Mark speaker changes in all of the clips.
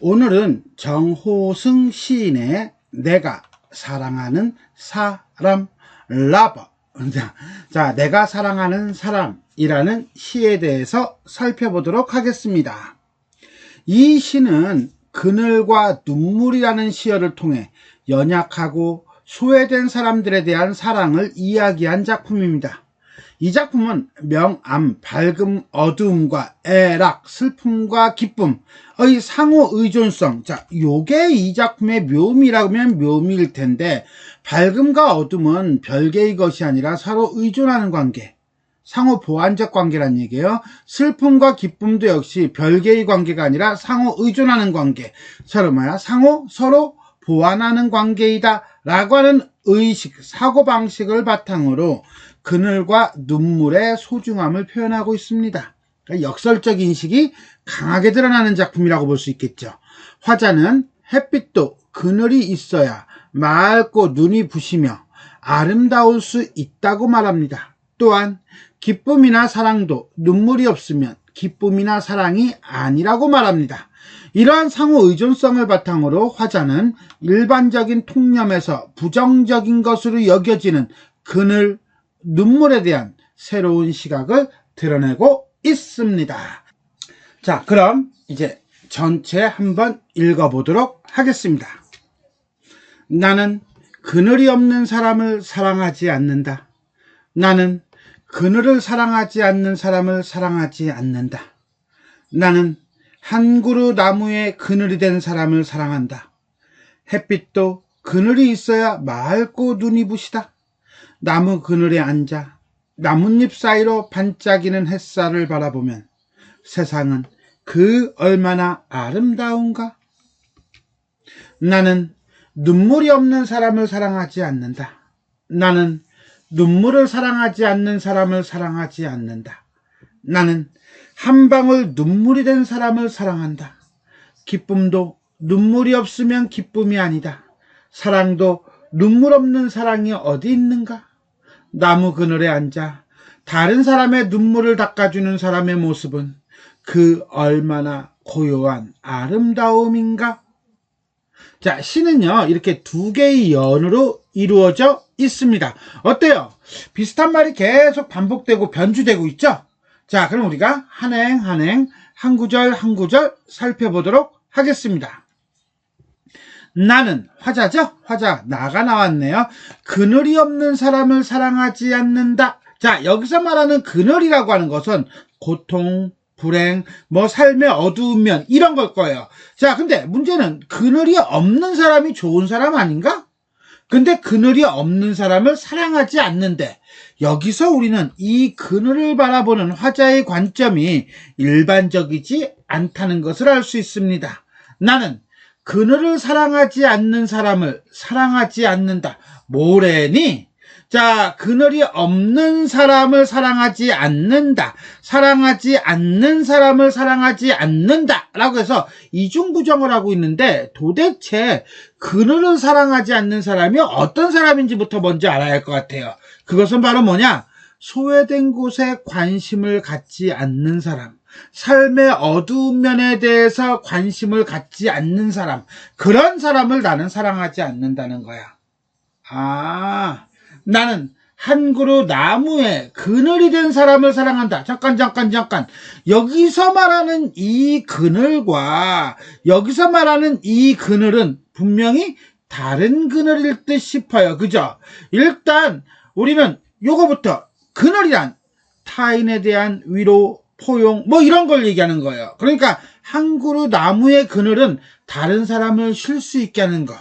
Speaker 1: 오늘은 정호승 시인의 내가 사랑하는 사람 라버 자, 내가 사랑하는 사람이라는 시에 대해서 살펴보도록 하겠습니다. 이 시는 그늘과 눈물이라는 시어를 통해 연약하고 소외된 사람들에 대한 사랑을 이야기한 작품입니다. 이 작품은 명암, 밝음, 어두움과 애락, 슬픔과 기쁨의 상호 의존성. 자, 요게 이 작품의 묘미라면 묘미일 텐데, 밝음과 어둠은 별개의 것이 아니라 서로 의존하는 관계. 상호 보완적 관계란 얘기예요. 슬픔과 기쁨도 역시 별개의 관계가 아니라 상호 의존하는 관계. 서로 뭐야? 상호 서로 보완하는 관계이다. 라고 하는 의식, 사고방식을 바탕으로 그늘과 눈물의 소중함을 표현하고 있습니다. 그러니까 역설적 인식이 강하게 드러나는 작품이라고 볼 수 있겠죠. 화자는 햇빛도 그늘이 있어야 맑고 눈이 부시며 아름다울 수 있다고 말합니다. 또한 기쁨이나 사랑도 눈물이 없으면 기쁨이나 사랑이 아니라고 말합니다. 이러한 상호 의존성을 바탕으로 화자는 일반적인 통념에서 부정적인 것으로 여겨지는 그늘, 눈물에 대한 새로운 시각을 드러내고 있습니다. 자, 그럼 이제 전체 한번 읽어보도록 하겠습니다. 나는 그늘이 없는 사람을 사랑하지 않는다. 나는 그늘을 사랑하지 않는 사람을 사랑하지 않는다. 나는 한 그루 나무에 그늘이 된 사람을 사랑한다. 햇빛도 그늘이 있어야 맑고 눈이 부시다. 나무 그늘에 앉아 나뭇잎 사이로 반짝이는 햇살을 바라보면 세상은 그 얼마나 아름다운가? 나는 눈물이 없는 사람을 사랑하지 않는다. 나는 눈물을 사랑하지 않는 사람을 사랑하지 않는다. 나는 한 방울 눈물이 된 사람을 사랑한다. 기쁨도 눈물이 없으면 기쁨이 아니다. 사랑도 눈물 없는 사랑이 어디 있는가? 나무 그늘에 앉아 다른 사람의 눈물을 닦아주는 사람의 모습은 그 얼마나 고요한 아름다움인가? 자, 시는요, 이렇게 두 개의 연으로 이루어져 있습니다. 어때요? 비슷한 말이 계속 반복되고 변주되고 있죠? 자, 그럼 우리가 한 행, 한 행, 한 구절, 한 구절 살펴보도록 하겠습니다. 나는 화자죠? 화자 나가 나왔네요. 그늘이 없는 사람을 사랑하지 않는다. 자, 여기서 말하는 그늘이라고 하는 것은 고통, 불행, 뭐 삶의 어두운 면 이런 걸 거예요. 자, 근데 문제는 그늘이 없는 사람이 좋은 사람 아닌가? 근데 그늘이 없는 사람을 사랑하지 않는데 여기서 우리는 이 그늘을 바라보는 화자의 관점이 일반적이지 않다는 것을 알 수 있습니다. 나는 그늘을 사랑하지 않는 사람을 사랑하지 않는다. 뭐래니? 자, 그늘이 없는 사람을 사랑하지 않는다. 사랑하지 않는 사람을 사랑하지 않는다. 라고 해서 이중부정을 하고 있는데 도대체 그늘을 사랑하지 않는 사람이 어떤 사람인지부터 먼저 알아야 할 것 같아요. 그것은 바로 뭐냐? 소외된 곳에 관심을 갖지 않는 사람. 삶의 어두운 면에 대해서 관심을 갖지 않는 사람, 그런 사람을 나는 사랑하지 않는다는 거야. 아, 나는 한 그루 나무에 그늘이 된 사람을 사랑한다. 잠깐, 잠깐, 잠깐. 여기서 말하는 이 그늘과 여기서 말하는 이 그늘은 분명히 다른 그늘일 듯 싶어요. 그죠? 일단 우리는 요거부터 그늘이란 타인에 대한 위로, 포용 뭐 이런 걸 얘기하는 거예요. 그러니까 한 그루 나무의 그늘은 다른 사람을 쉴 수 있게 하는 거.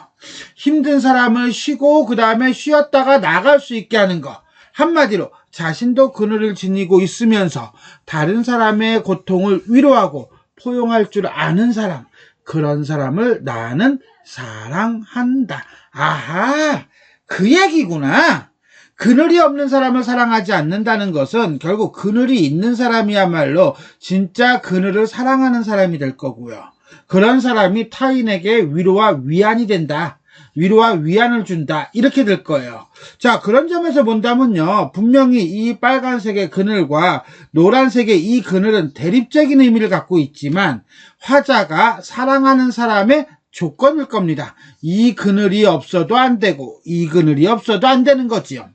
Speaker 1: 힘든 사람을 쉬고 그 다음에 쉬었다가 나갈 수 있게 하는 거. 한마디로 자신도 그늘을 지니고 있으면서 다른 사람의 고통을 위로하고 포용할 줄 아는 사람. 그런 사람을 나는 사랑한다. 아하, 그 얘기구나. 그늘이 없는 사람을 사랑하지 않는다는 것은 결국 그늘이 있는 사람이야말로 진짜 그늘을 사랑하는 사람이 될 거고요. 그런 사람이 타인에게 위로와 위안이 된다. 위로와 위안을 준다. 이렇게 될 거예요. 자, 그런 점에서 본다면요. 분명히 이 빨간색의 그늘과 노란색의 이 그늘은 대립적인 의미를 갖고 있지만 화자가 사랑하는 사람의 조건일 겁니다. 이 그늘이 없어도 안 되고 이 그늘이 없어도 안 되는 거지요.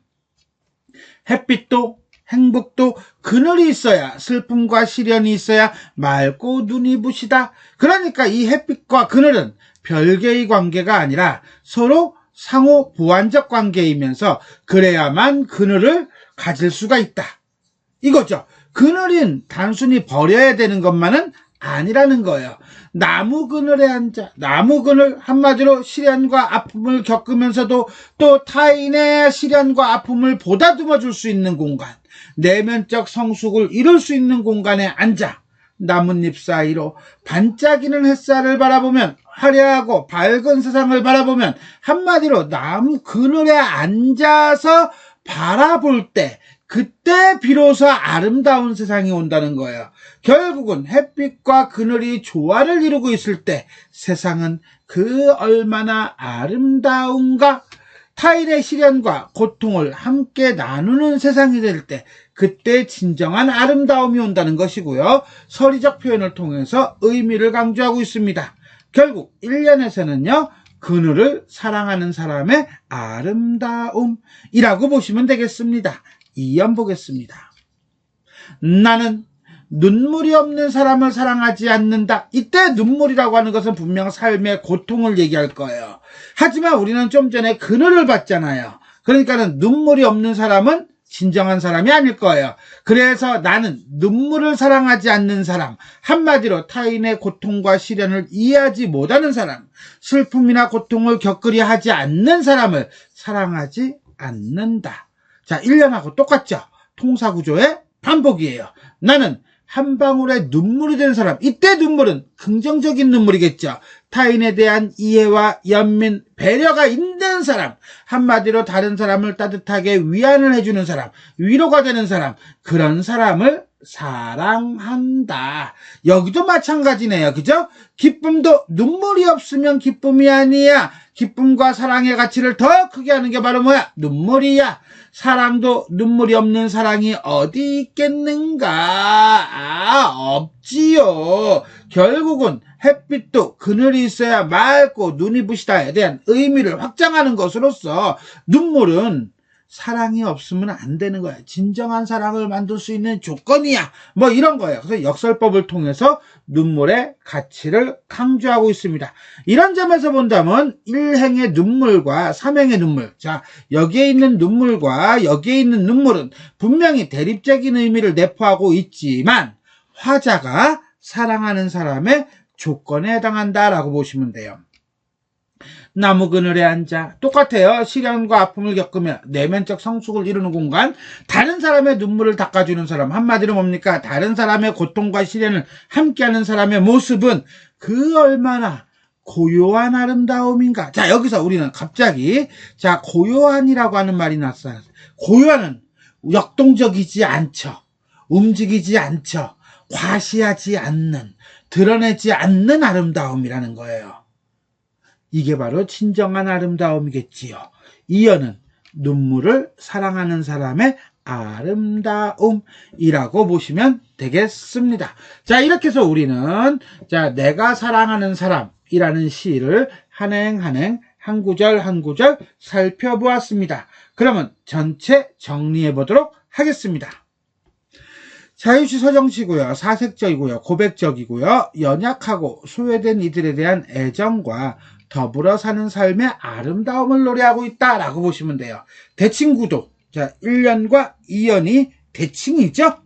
Speaker 1: 햇빛도 행복도 그늘이 있어야 슬픔과 시련이 있어야 맑고 눈이 부시다. 그러니까 이 햇빛과 그늘은 별개의 관계가 아니라 서로 상호 보완적 관계이면서 그래야만 그늘을 가질 수가 있다. 이거죠. 그늘인 단순히 버려야 되는 것만은 아니라는 거예요. 나무 그늘에 앉아 나무 그늘 한마디로 시련과 아픔을 겪으면서도 또 타인의 시련과 아픔을 보다듬어 줄 수 있는 공간, 내면적 성숙을 이룰 수 있는 공간에 앉아 나뭇잎 사이로 반짝이는 햇살을 바라보면 화려하고 밝은 세상을 바라보면 한마디로 나무 그늘에 앉아서 바라볼 때 그때 비로소 아름다운 세상이 온다는 거예요. 결국은 햇빛과 그늘이 조화를 이루고 있을 때 세상은 그 얼마나 아름다운가 타인의 시련과 고통을 함께 나누는 세상이 될 때 그때 진정한 아름다움이 온다는 것이고요. 서리적 표현을 통해서 의미를 강조하고 있습니다. 결국 1년에서는요. 그늘을 사랑하는 사람의 아름다움이라고 보시면 되겠습니다. 2연 보겠습니다. 나는 눈물이 없는 사람을 사랑하지 않는다. 이때 눈물이라고 하는 것은 분명 삶의 고통을 얘기할 거예요. 하지만 우리는 좀 전에 그늘을 봤잖아요. 그러니까는 눈물이 없는 사람은 진정한 사람이 아닐 거예요. 그래서 나는 눈물을 사랑하지 않는 사람, 한마디로 타인의 고통과 시련을 이해하지 못하는 사람, 슬픔이나 고통을 겪으려 하지 않는 사람을 사랑하지 않는다. 자, 1년하고 똑같죠? 통사구조의 반복이에요. 나는 한 방울의 눈물이 된 사람. 이때 눈물은 긍정적인 눈물이겠죠. 타인에 대한 이해와 연민, 배려가 있는 사람. 한마디로 다른 사람을 따뜻하게 위안을 해주는 사람. 위로가 되는 사람. 그런 사람을 사랑한다. 여기도 마찬가지네요. 그죠? 기쁨도 눈물이 없으면 기쁨이 아니야. 기쁨과 사랑의 가치를 더 크게 하는 게 바로 뭐야? 눈물이야. 사랑도 눈물이 없는 사랑이 어디 있겠는가? 아, 없지요. 결국은 햇빛도 그늘이 있어야 맑고 눈이 부시다에 대한 의미를 확장하는 것으로서 눈물은 사랑이 없으면 안 되는 거야. 진정한 사랑을 만들 수 있는 조건이야. 뭐 이런 거예요. 그래서 역설법을 통해서 눈물의 가치를 강조하고 있습니다. 이런 점에서 본다면 1행의 눈물과 3행의 눈물. 자, 여기에 있는 눈물과 여기에 있는 눈물은 분명히 대립적인 의미를 내포하고 있지만 화자가 사랑하는 사람의 조건에 해당한다라고 보시면 돼요. 나무 그늘에 앉아 똑같아요. 시련과 아픔을 겪으며 내면적 성숙을 이루는 공간, 다른 사람의 눈물을 닦아주는 사람, 한마디로 뭡니까? 다른 사람의 고통과 시련을 함께하는 사람의 모습은 그 얼마나 고요한 아름다움인가. 자, 여기서 우리는 갑자기, 자, 고요한이라고 하는 말이 났어요. 고요한은 역동적이지 않죠. 움직이지 않죠. 과시하지 않는, 드러내지 않는 아름다움이라는 거예요. 이게 바로 진정한 아름다움이겠지요. 이어는 눈물을 사랑하는 사람의 아름다움이라고 보시면 되겠습니다. 자, 이렇게 해서 우리는 자, 내가 사랑하는 사람이라는 시를 한 행 한행 한 구절 한 구절 살펴보았습니다. 그러면 전체 정리해 보도록 하겠습니다. 자유시 서정시고요. 사색적이고요. 고백적이고요. 연약하고 소외된 이들에 대한 애정과 더불어 사는 삶의 아름다움을 노래하고 있다라고 보시면 돼요. 대칭 구도. 자, 1년과 2년이 대칭이죠?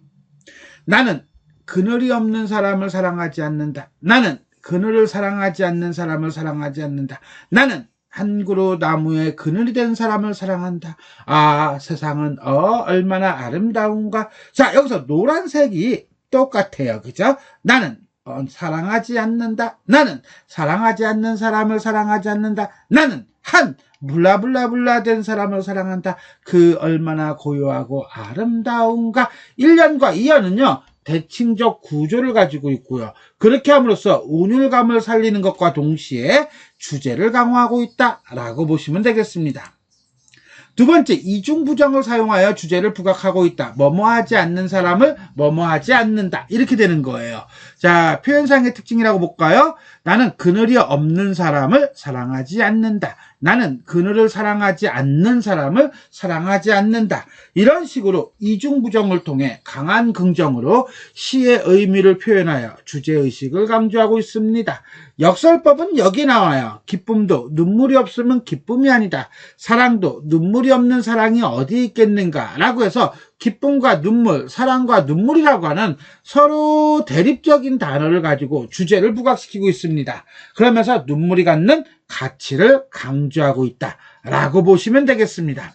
Speaker 1: 나는 그늘이 없는 사람을 사랑하지 않는다. 나는 그늘을 사랑하지 않는 사람을 사랑하지 않는다. 나는 한 그루 나무에 그늘이 된 사람을 사랑한다. 아, 세상은 어, 얼마나 아름다운가. 자, 여기서 노란색이 똑같아요. 그죠? 나는 어, 사랑하지 않는다. 나는 사랑하지 않는 사람을 사랑하지 않는다. 나는 한 블라블라블라 된 사람을 사랑한다. 그 얼마나 고요하고 아름다운가. 1년과 2년은요. 대칭적 구조를 가지고 있고요. 그렇게 함으로써 운율감을 살리는 것과 동시에 주제를 강화하고 있다라고 보시면 되겠습니다. 두 번째, 이중부정을 사용하여 주제를 부각하고 있다. 뭐뭐하지 않는 사람을 뭐뭐하지 않는다. 이렇게 되는 거예요. 자, 표현상의 특징이라고 볼까요? 나는 그늘이 없는 사람을 사랑하지 않는다. 나는 그늘을 사랑하지 않는 사람을 사랑하지 않는다. 이런 식으로 이중부정을 통해 강한 긍정으로 시의 의미를 표현하여 주제의식을 강조하고 있습니다. 역설법은 여기 나와요. 기쁨도 눈물이 없으면 기쁨이 아니다. 사랑도 눈물이 없는 사랑이 어디 있겠는가? 라고 해서 기쁨과 눈물, 사랑과 눈물이라고 하는 서로 대립적인 단어를 가지고 주제를 부각시키고 있습니다. 그러면서 눈물이 갖는 가치를 강조하고 있다. 라고 보시면 되겠습니다.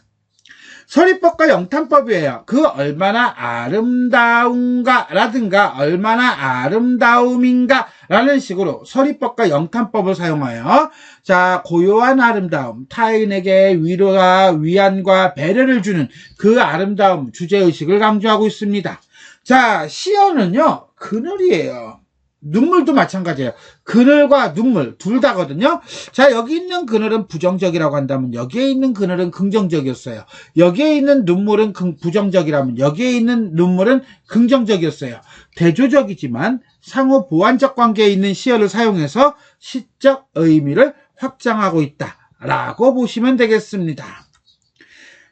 Speaker 1: 서리법과 영탄법이에요. 그 얼마나 아름다운가 라든가 얼마나 아름다움인가 라는 식으로 서리법과 영탄법을 사용하여 자 고요한 아름다움 타인에게 위로와 위안과 배려를 주는 그 아름다움 주제의식을 강조하고 있습니다. 자 시어는요 그늘이에요. 눈물도 마찬가지예요. 그늘과 눈물 둘 다거든요. 자 여기 있는 그늘은 부정적이라고 한다면 여기에 있는 그늘은 긍정적이었어요. 여기에 있는 눈물은 긍- 부정적이라면 여기에 있는 눈물은 긍정적이었어요. 대조적이지만 상호 보완적 관계에 있는 시어를 사용해서 시적 의미를 확장하고 있다라고 보시면 되겠습니다.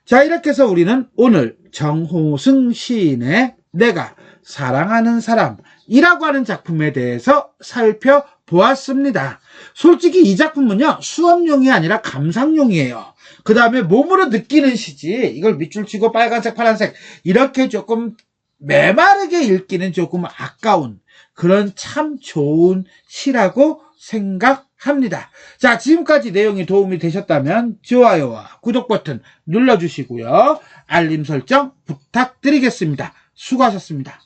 Speaker 1: 자 이렇게 해서 우리는 오늘 정호승 시인의 내가 사랑하는 사람이라고 하는 작품에 대해서 살펴보았습니다. 솔직히 이 작품은요 수업용이 아니라 감상용이에요. 그 다음에 몸으로 느끼는 시지 이걸 밑줄 치고 빨간색 파란색 이렇게 조금 메마르게 읽기는 조금 아까운 그런 참 좋은 시라고 생각합니다. 자, 지금까지 내용이 도움이 되셨다면 좋아요와 구독 버튼 눌러주시고요. 알림 설정 부탁드리겠습니다. 수고하셨습니다.